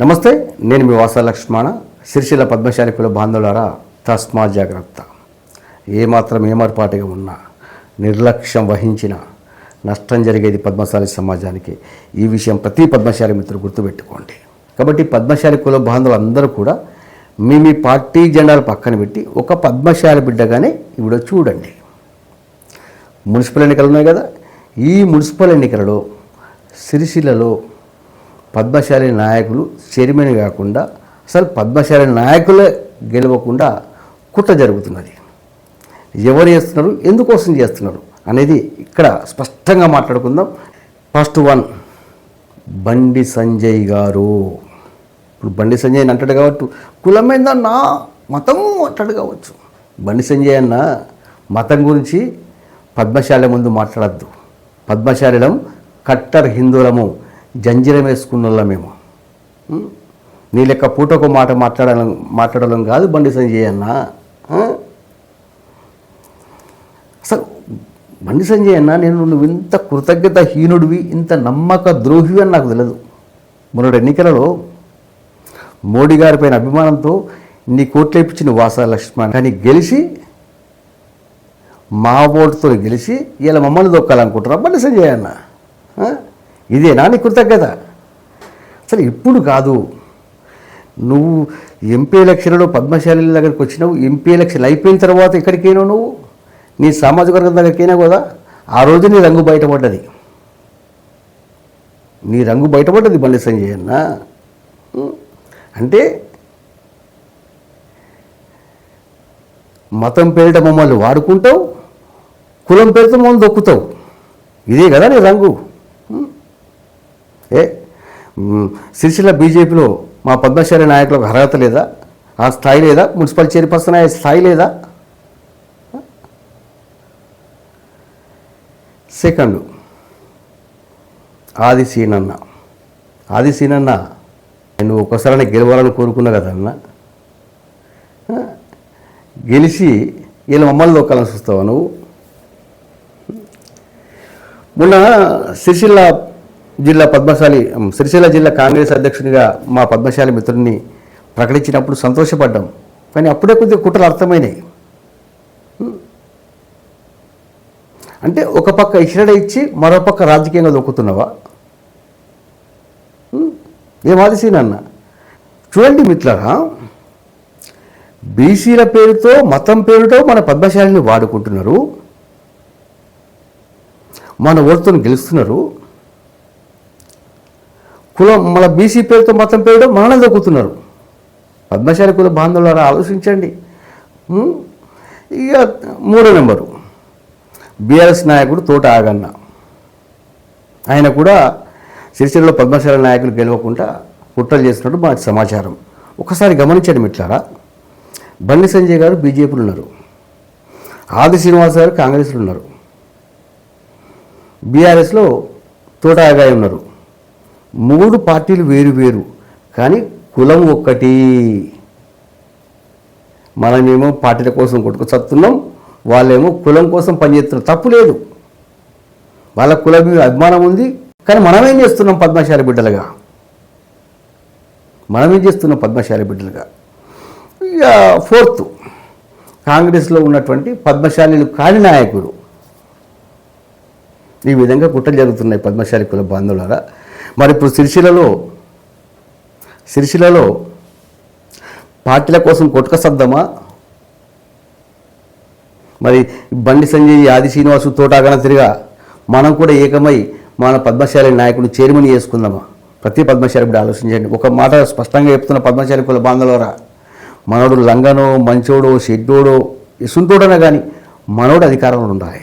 నమస్తే నేను మీ వాస లక్ష్మణ సిరిసిల్ల పద్మశాలి కుల బాంధవులారా తస్మా జాగ్రత్త. ఏమాత్రం ఏమర్పాటుగా ఉన్నా నిర్లక్ష్యం వహించిన నష్టం జరిగేది పద్మశాలి సమాజానికి. ఈ విషయం ప్రతి పద్మశాలి మిత్రులు గుర్తుపెట్టుకోండి. కాబట్టి పద్మశాలి కుల బాంధవులు అందరూ కూడా మీ మీ పార్టీ జెండాలు పక్కన పెట్టి ఒక పద్మశాలి బిడ్డగానే ఇవిడ చూడండి. మున్సిపల్ ఎన్నికలు ఉన్నాయి కదా ఈ మున్సిపల్ ఎన్నికలలో సిరిసిల్లలో పద్మశాలి నాయకులు చైర్మన్ కాకుండా అసలు పద్మశాలి నాయకులే గెలవకుండా కుట్ర జరుగుతున్నది. ఎవరు చేస్తున్నారు? ఎందుకోసం చేస్తున్నారు? అనేది ఇక్కడ స్పష్టంగా మాట్లాడుకుందాం. ఫస్ట్ వన్ బండి సంజయ్ గారు. ఇప్పుడు బండి సంజయ్ అని అంటాడు కాబట్టి నా మతం అంటాడు కావచ్చు. బండి సంజయ్ అన్న మతం గురించి పద్మశాలి ముందు మాట్లాడద్దు. పద్మశాలం కట్టర్ హిందువులము. జంజీరం వేసుకున్న మేము. నీ లెక్క పూటకు మాట మాట్లాడడం మాట్లాడడం కాదు బండి సంజయ్ అన్న. అసలు బండి సంజయ్ అన్న నేను నువ్వు ఇంత కృతజ్ఞత హీనుడివి ఇంత నమ్మక ద్రోహివి అని నాకు తెలియదు మొన్నటి ఎన్నికలలో మోడీ గారిపైన అభిమానంతో నీ కోట్లు ఇప్పించిన వాసా లక్ష్మణ్. కానీ గెలిచి మా ఓటుతో గెలిచి ఇలా మమ్మల్ని దొక్కాలనుకుంటున్నా బండి సంజయ్ అన్న? ఇదేనా నీ కృతజ్ఞత? అసలు ఇప్పుడు కాదు. నువ్వు ఎంపీ ఎలక్షన్లో పద్మశాలి దగ్గరికి వచ్చినావు ఎంపీ ఎలక్షన్ అయిపోయిన తర్వాత ఎక్కడికైనా నువ్వు? నీ సామాజిక వర్గం దగ్గరికైనా కదా ఆ రోజు నీ రంగు బయటపడ్డది. నీ రంగు బయటపడ్డది బండి సంజయ్ అన్న. అంటే మతం పేరిట మమ్మల్ని వాడుకుంటావు కులం పేరుతో మమ్మల్ని దొక్కుతావు. ఇదే కదా నీ రంగు. ఏ? సిరిసిల్ల బీజేపీలో మా పద్మశాలి నాయకులకు అర్హత లేదా? ఆ స్థాయి లేదా? మున్సిపల్ చైర్పర్సన్ అయ్యే స్థాయి లేదా? సెకండ్. ఆది సీనన్న. ఆది సీనన్న నేను ఒక్కసారి గెలవాలని కోరుకున్నా కదా అన్న? గెలిచి వీళ్ళ మమ్మల్ని దొక్కాలని చూస్తావా నువ్వు? మొన్న సిరిసిల్ల జిల్లా పద్మశాలి సిరిసిల్ల జిల్లా కాంగ్రెస్ అధ్యక్షునిగా మా పద్మశాలి మిత్రుడిని ప్రకటించినప్పుడు సంతోషపడ్డాం. కానీ అప్పుడే కొద్దిగా కుట్రలు అర్థమైనాయి. అంటే ఒక పక్క ఇషరడ ఇచ్చి మరో పక్క రాజకీయంగా దొక్కుతున్నావా? ఉమ్, ఏం ఆదిశీనన్న చూడండి మిత్రులరా బీసీల పేరుతో మతం పేరుతో మన పద్మశాలిని వాడుకుంటున్నారు. మన ఓటుతో గెలుస్తున్నారు. కులం మళ్ళీ బీసీ పేరుతో మతం పేరుతో మనల్ని దొక్కుతున్నారు. పద్మశాలి కుల బాంధవులారా ఆలోచించండి. ఇక మూడో నెంబరు. బీఆర్ఎస్ నాయకుడు తోట ఆగన్న. ఆయన కూడా సిరిసిల్లలో పద్మశాల నాయకులు గెలవకుండా కుట్రలు చేస్తున్నట్టు మాకు సమాచారం. ఒకసారి గమనించండి మిట్లారా బండి సంజయ్ గారు బీజేపీలు ఉన్నారు. ఆది శ్రీనివాస్ గారు కాంగ్రెస్లో ఉన్నారు. బీఆర్ఎస్లో తోట ఆగాయి ఉన్నారు. మూడు పార్టీలు వేరు వేరు కానీ కులం ఒక్కటి. మనమేమో పార్టీల కోసం కొట్టుకు చస్తున్నాం వాళ్ళేమో కులం కోసం పనిచేస్తున్నారు. తప్పు లేదు. వాళ్ళ కులం మీద అభిమానం ఉంది కానీ మనమేం చేస్తున్నాం పద్మశాలి బిడ్డలుగా? మనమేం చేస్తున్నాం పద్మశాలి బిడ్డలుగా? ఇక ఫోర్త్ కాంగ్రెస్లో ఉన్నటువంటి పద్మశాలిలు కాని నాయకుడు ఈ విధంగా కుట్రలు జరుగుతున్నాయి పద్మశాలి కుల బంధువులారా. మరి ఇప్పుడు సిరిసిలలో సిరిసిలలో పార్టీల కోసం కొట్టుక సర్దమా మరి బండి సంజయ్ ఆది శ్రీనివాసు తోటాగన తిరిగా మనం కూడా ఏకమై మన పద్మశాలి నాయకుడు చైర్మన్ చేసుకుందామా? ప్రతి పద్మశాలి ఇప్పుడు ఆలోచించండి. ఒక మాట స్పష్టంగా చెప్తున్న పద్మశాలి కుల బాంధవరా మనోడు లంగనో మంచోడో షెడ్డోడో ఇసుంటోడనే కానీ మనోడు అధికారంలో ఉండాలి.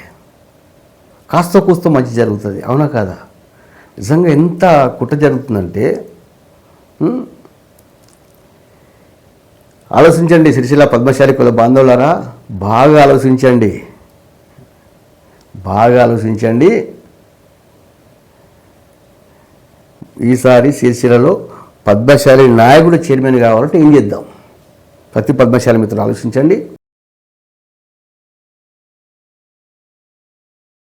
కాస్త కూస్తో మంచి జరుగుతుంది. అవునా కాదా? నిజంగా ఎంత కుట్ర జరుగుతుందంటే ఆలోచించండి సిరిసిల్ల పద్మశాలి కుల బాంధవులారా బాగా ఆలోచించండి. బాగా ఆలోచించండి. ఈసారి సిరిసిల్లలో పద్మశాలి నాయకుడు చైర్మన్ కావాలంటే ఏం చేద్దాం? ప్రతి పద్మశాలి మిత్రులు ఆలోచించండి.